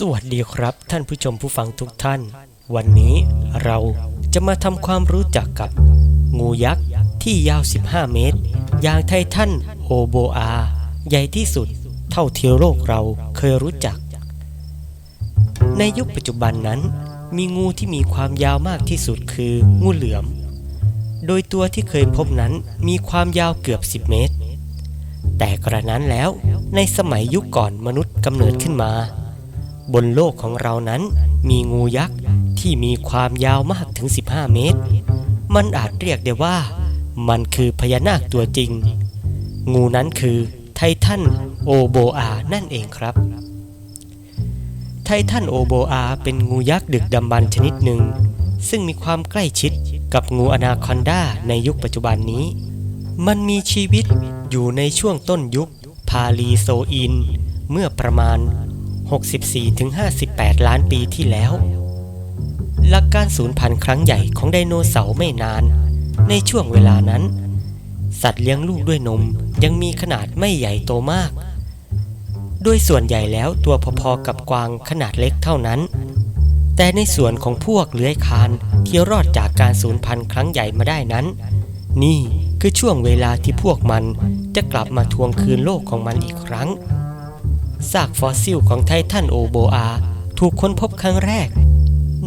สวัสดีครับ ท่านผู้ชมผู้ฟังทุกท่าน วันนี้เราจะมาทำความรู้จักกับ งูยักษ์ที่ยาว 15 เมตร อย่างไททันโอโบอา ใหญ่ที่สุดเท่าที่โลกเราเคยรู้จัก ในยุคปัจจุบันนั้น มีงูที่มีความยาวมากที่สุดคืองูเหลือม โดยตัวที่เคยพบนั้นมีความยาวเกือบ 10 เมตร แต่กระนั้นแล้วในสมัยยุคก่อนมนุษย์กำเนิดขึ้นมา บนโลกของเรานั้นมีงูยักษ์ที่มีความยาวมากถึง 15 เมตร มันอาจเรียกได้ว่า มันคือพญานาคตัวจริง งูนั้นคือไททันโอโบอา นั่นเองครับ ไททันโอโบอา เป็นงูยักษ์ดึกดำบรรชนิดหนึ่ง ซึ่งมีความใกล้ชิดกับงูอนาคอนดาในยุคปัจจุบันนี้ มันมีชีวิตอยู่ในช่วงต้นยุคพาลีโซอิน เมื่อประมาณ 64-58 ล้านปีที่แล้ว หลักการสูญพันธุ์ครั้งใหญ่ของไดโนเสาร์ไม่นาน ในช่วงเวลานั้น สัตว์เลี้ยงลูกด้วยนมยังมีขนาดไม่ใหญ่โตมาก โดยส่วนใหญ่แล้วตัวพอๆกับกวางขนาดเล็กเท่านั้น แต่ในส่วนของพวกเลื้อยคานที่รอดจากการสูญพันธุ์ครั้งใหญ่มาได้นั้น นี่คือช่วงเวลาที่พวกมันจะกลับมาทวงคืนโลกของมันอีกครั้ง ซากฟอสซิลของไททันโอโบอา ถูกค้นพบครั้งแรก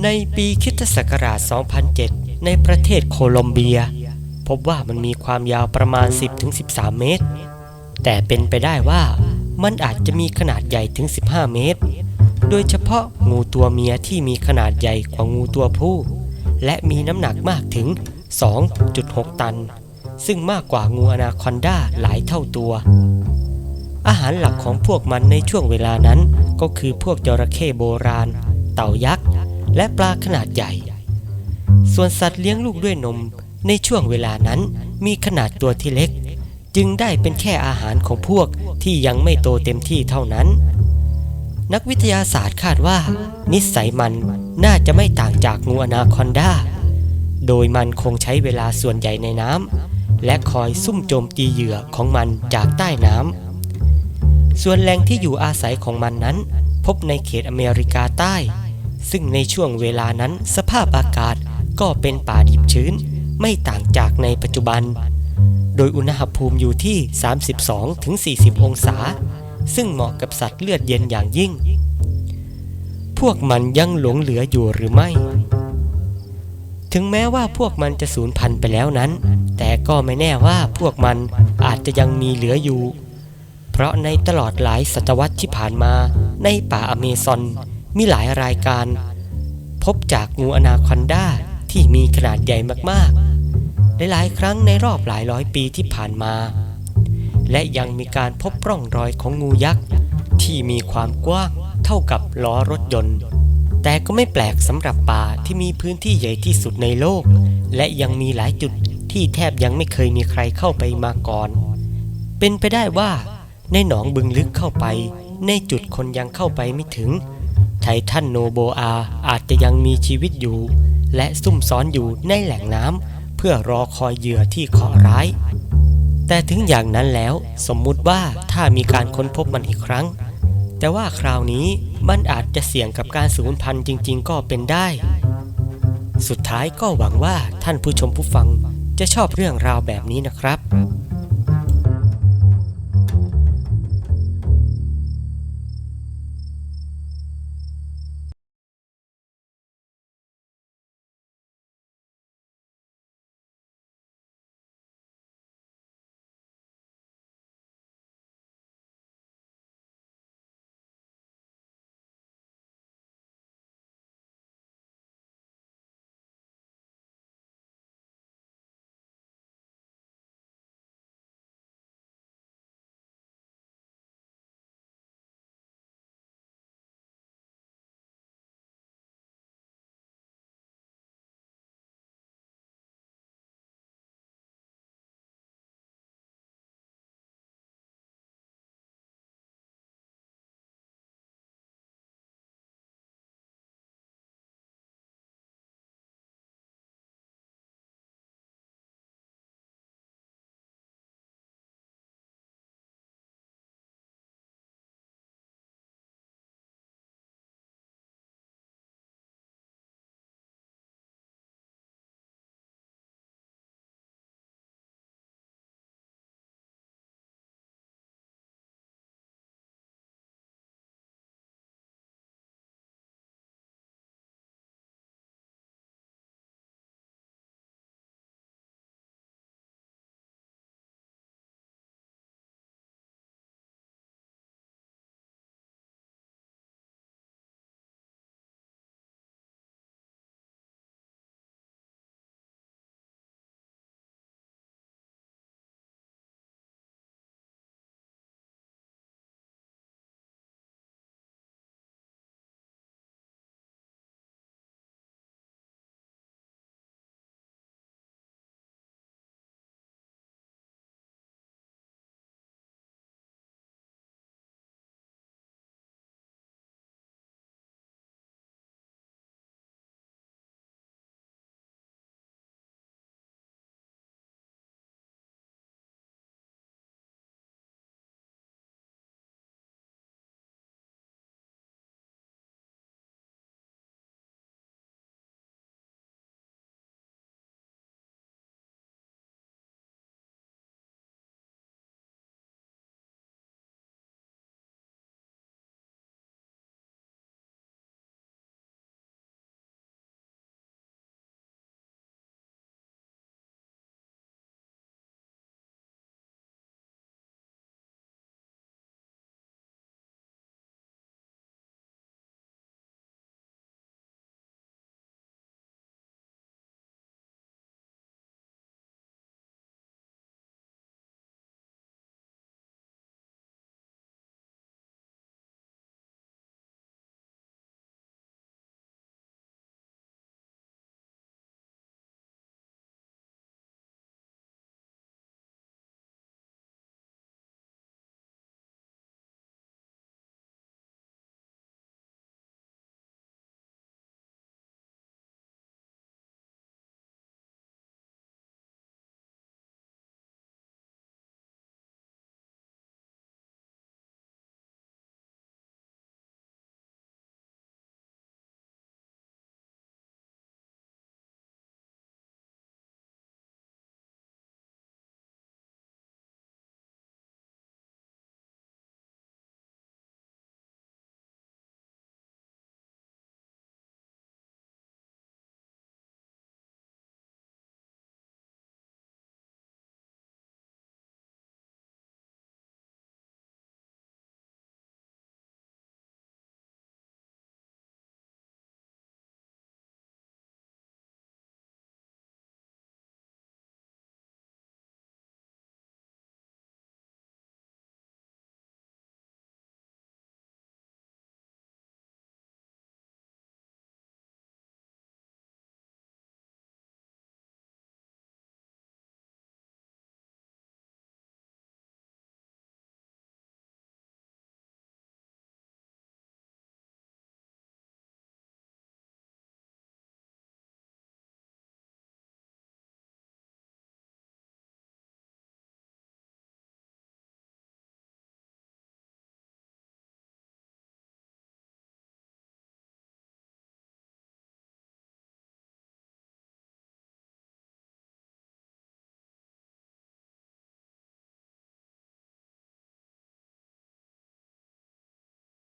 ในปีคิตศักราช 2007 ในประเทศโคลอมเบีย พบว่ามันมีความยาวประมาณ 10-13 เมตร แต่เป็นไปได้ว่ามันอาจจะมีขนาดใหญ่ถึง 15 เมตร โดยเฉพาะงูตัวเมียที่มีขนาดใหญ่กว่างูตัวผู้ และมีน้ำหนักมากถึง 2.6 ตัน ซึ่งมากกว่างูอนาคอนดาหลายเท่าตัว อาหารหลักของพวกมันในช่วงเวลานั้นก็คือพวกจระเข้โบราณ เต่ายักษ์ และปลาขนาดใหญ่ ส่วนสัตว์เลี้ยงลูกด้วยนมในช่วงเวลานั้นมีขนาดตัวที่เล็ก จึงได้เป็นแค่อาหารของพวกที่ยังไม่โตเต็มที่เท่านั้น นักวิทยาศาสตร์คาดว่า นิสัยมันน่าจะไม่ต่างจากงูอนาคอนดา โดยมันคงใช้เวลาส่วนใหญ่ในน้ำและคอยซุ่มโจมตีเหยื่อของมันจากใต้น้ำ ส่วนแหล่งที่อยู่อาศัยของมันนั้น พบในเขตอเมริกาใต้ ซึ่งในช่วงเวลานั้นสภาพอากาศก็เป็นป่าดิบชื้น ไม่ต่างจากในปัจจุบัน โดยอุณหภูมิอยู่ที่ 32-40 องศา ซึ่งเหมาะกับสัตว์เลือดเย็นอย่างยิ่ง พวกมันยังหลงเหลืออยู่หรือไม่ ถึงแม้ว่าพวกมันจะสูญพันธุ์ไปแล้วนั้น แต่ก็ไม่แน่ว่าพวกมันอาจจะยังมีเหลืออยู่ ราะในตลอดหลายศตวรรษที่ผ่านมาในป่าอเมซอนมีหลายรายการ พบจากงูอนาคอนดาที่มีขนาดใหญ่มากๆ หลายๆครั้งในรอบหลายร้อยปีที่ผ่านมา และยังมีการพบร่องรอยของงูยักษ์ที่มีความกว้างเท่ากับล้อรถยนต์ แต่ก็ไม่แปลกสำหรับป่าที่มีพื้นที่ใหญ่ที่สุดในโลก และยังมีหลายจุดที่แทบยังไม่เคยมีใครเข้าไปมาก่อน เป็นไปได้ว่า ในหนองบึงลึกเข้าไป ในจุดคนยังเข้าไปไม่ถึง ไททันโนโบอาอาจจะยังมีชีวิตอยู่ และซุ่มซ้อนอยู่ในแหล่งน้ำเพื่อรอคอยเหยื่อที่เคาะร้าย แต่ถึงอย่างนั้นแล้วสมมุติว่าถ้ามีการค้นพบมันอีกครั้ง แต่ว่าคราวนี้มันอาจจะเสี่ยงกับการสูญพันธุ์จริง ๆ ก็เป็นได้ สุดท้ายก็หวังว่าท่านผู้ชมผู้ฟังจะชอบเรื่องราวแบบนี้นะครับ